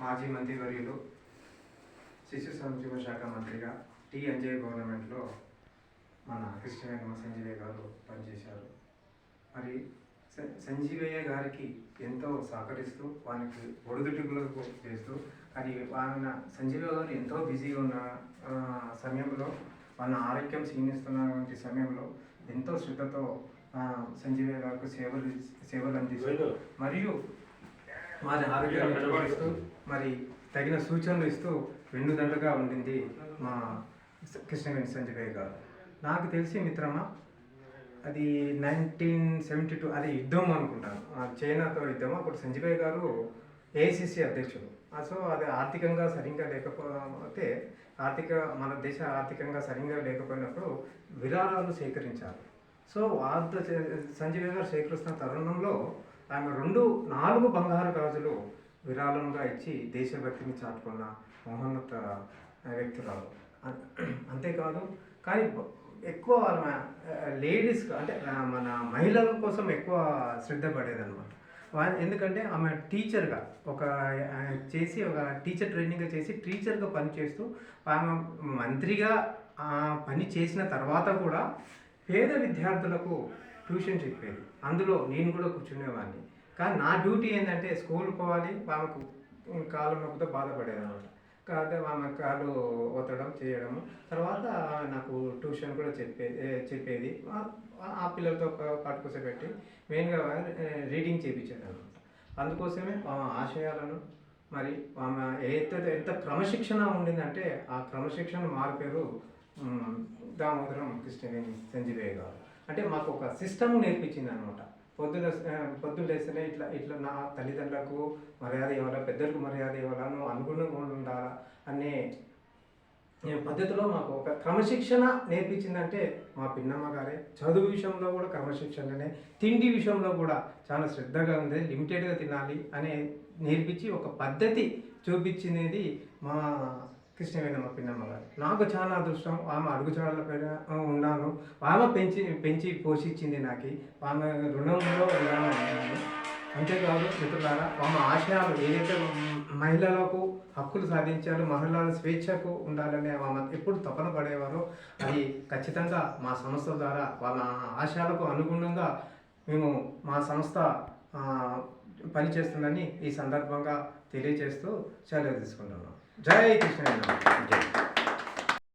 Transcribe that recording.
మాజీ మంత్రివర్యులు శిశు సంక్షేమ శాఖ మంత్రిగా టి అంజయ్ గవర్నమెంట్లో మన కృష్ణవేణ సంజీవయ్య గారు పనిచేశారు. మరి సంజీవయ్య గారికి ఎంతో సహకరిస్తూ వానికి ఒడిదుడుకులకు చేస్తూ కానీ ఆయన సంజీవయ్య గారు ఎంతో బిజీగా ఉన్న సమయంలో వాళ్ళ ఆరోగ్యం క్షీణిస్తున్నటువంటి సమయంలో ఎంతో శ్రద్ధతో సంజీవయ్య గారికి సేవలు సేవలు అందిస్తూ మరియు వారి ఆరోగ్యాన్ని మెరుగుపరుస్తూ మరి తగిన సూచనలు ఇస్తూ వెన్నుదండగా ఉండింది మా కృష్ణవేణి సంజయ్ గారు. నాకు తెలిసి మిత్రమా అది నైన్టీన్ సెవెంటీ టూ అది యుద్ధం అనుకుంటాను. చైనాతో యుద్ధం అప్పుడు సంజయ్ గారు ఏఐసిసి అధ్యక్షుడు. సో అది ఆర్థికంగా సరిగ్గా లేకపోతే ఆర్థిక మన దేశ ఆర్థికంగా సరిగ్గా లేకపోయినప్పుడు విరాళాలు సేకరించారు సో చే- సంజయ్ గారు సేకరిస్తున్న తరుణంలో ఆమె రెండు నాలుగు బంగారు గాజులు విరాళంగా ఇచ్చి దేశభక్తిని చాటుకున్న మహోన్నత వ్యక్తురాలు. అంతేకాదు కానీ ఎక్కువ ఆమె లేడీస్ అంటే మన మహిళల కోసం ఎక్కువ శ్రద్ధ పడేదన్నమాట. ఎందుకంటే ఆమె టీచర్గా ఒక చేసి ఒక టీచర్ ట్రైనింగ్ చేసి టీచర్గా పనిచేస్తూ ఆమె మంత్రిగా ఆ పని చేసిన తర్వాత కూడా పేద విద్యార్థులకు ట్యూషన్ చెప్పేది. అందులో నేను కూడా కూర్చునేవాడిని. కానీ నా డ్యూటీ ఏంటంటే స్కూల్ పోవాలి వాళ్ళకు కాలు నొప్పితో బాధపడేదన్నమాట. కాకపోతే ఆమె కాలు ఒత్తడం చేయడము. తర్వాత నాకు ట్యూషన్ కూడా చెప్పే చెప్పేది. ఆ- పిల్లలతో పా- పాటు కూర్చోబెట్టి మెయిన్గా రీడింగ్ చేయించేదన్నమాట అందుకోసమే ఆమె ఆశయాలను మరి ఆమె ఎంత ఎంత క్రమశిక్షణ ఉండిందంటే ఆ క్రమశిక్షణ మారిపేరు దామోదరం కృష్ణ సంజీవయ్య గారు. అంటే మాకు ఒక సిస్టమ్ నేర్పించింది అనమాట పొద్దున పొద్దున్న లేస్తేనే ఇట్లా ఇట్లా నా తల్లిదండ్రులకు మర్యాద ఇవ్వాలా పెద్దలకు మర్యాద ఇవ్వాలా నువ్వు అనుగుణంగా ఉండాలా అనే పద్ధతిలో మాకు ఒక క్రమశిక్షణ నేర్పించిందంటే మా పిన్నమ్మ గారే. చదువు విషయంలో కూడా క్రమశిక్షణనే తిండి విషయంలో కూడా చాలా శ్రద్ధగా ఉంది. లిమిటెడ్గా తినాలి అనే నేర్పించి ఒక పద్ధతి చూపించినది మా కృష్ణవేణమ్మ పిన్నమ్మ గారు. నాకు చాలా అదృష్టం. ఆమె అడుగుజాడల పైన ఉన్నాను ఆమె పెంచి పెంచి పోషించింది నాకు. ఆమె రుణంలో ఉన్నాను అంతేకాదు మిత్రులారా ఆమె ఆశయాలు ఏదైతే మహిళలకు హక్కులు సాధించాలో మహిళల స్వేచ్ఛకు ఉండాలనే ఆమె ఎప్పుడు తపన పడేవారో అది ఖచ్చితంగా మా సంస్థ ద్వారా వాళ్ళ ఆశయాలకు అనుగుణంగా మేము మా సంస్థ పనిచేస్తుందని ఈ సందర్భంగా తెలియజేస్తూ సెలవు తీసుకుంటున్నాం జై కృష్ణ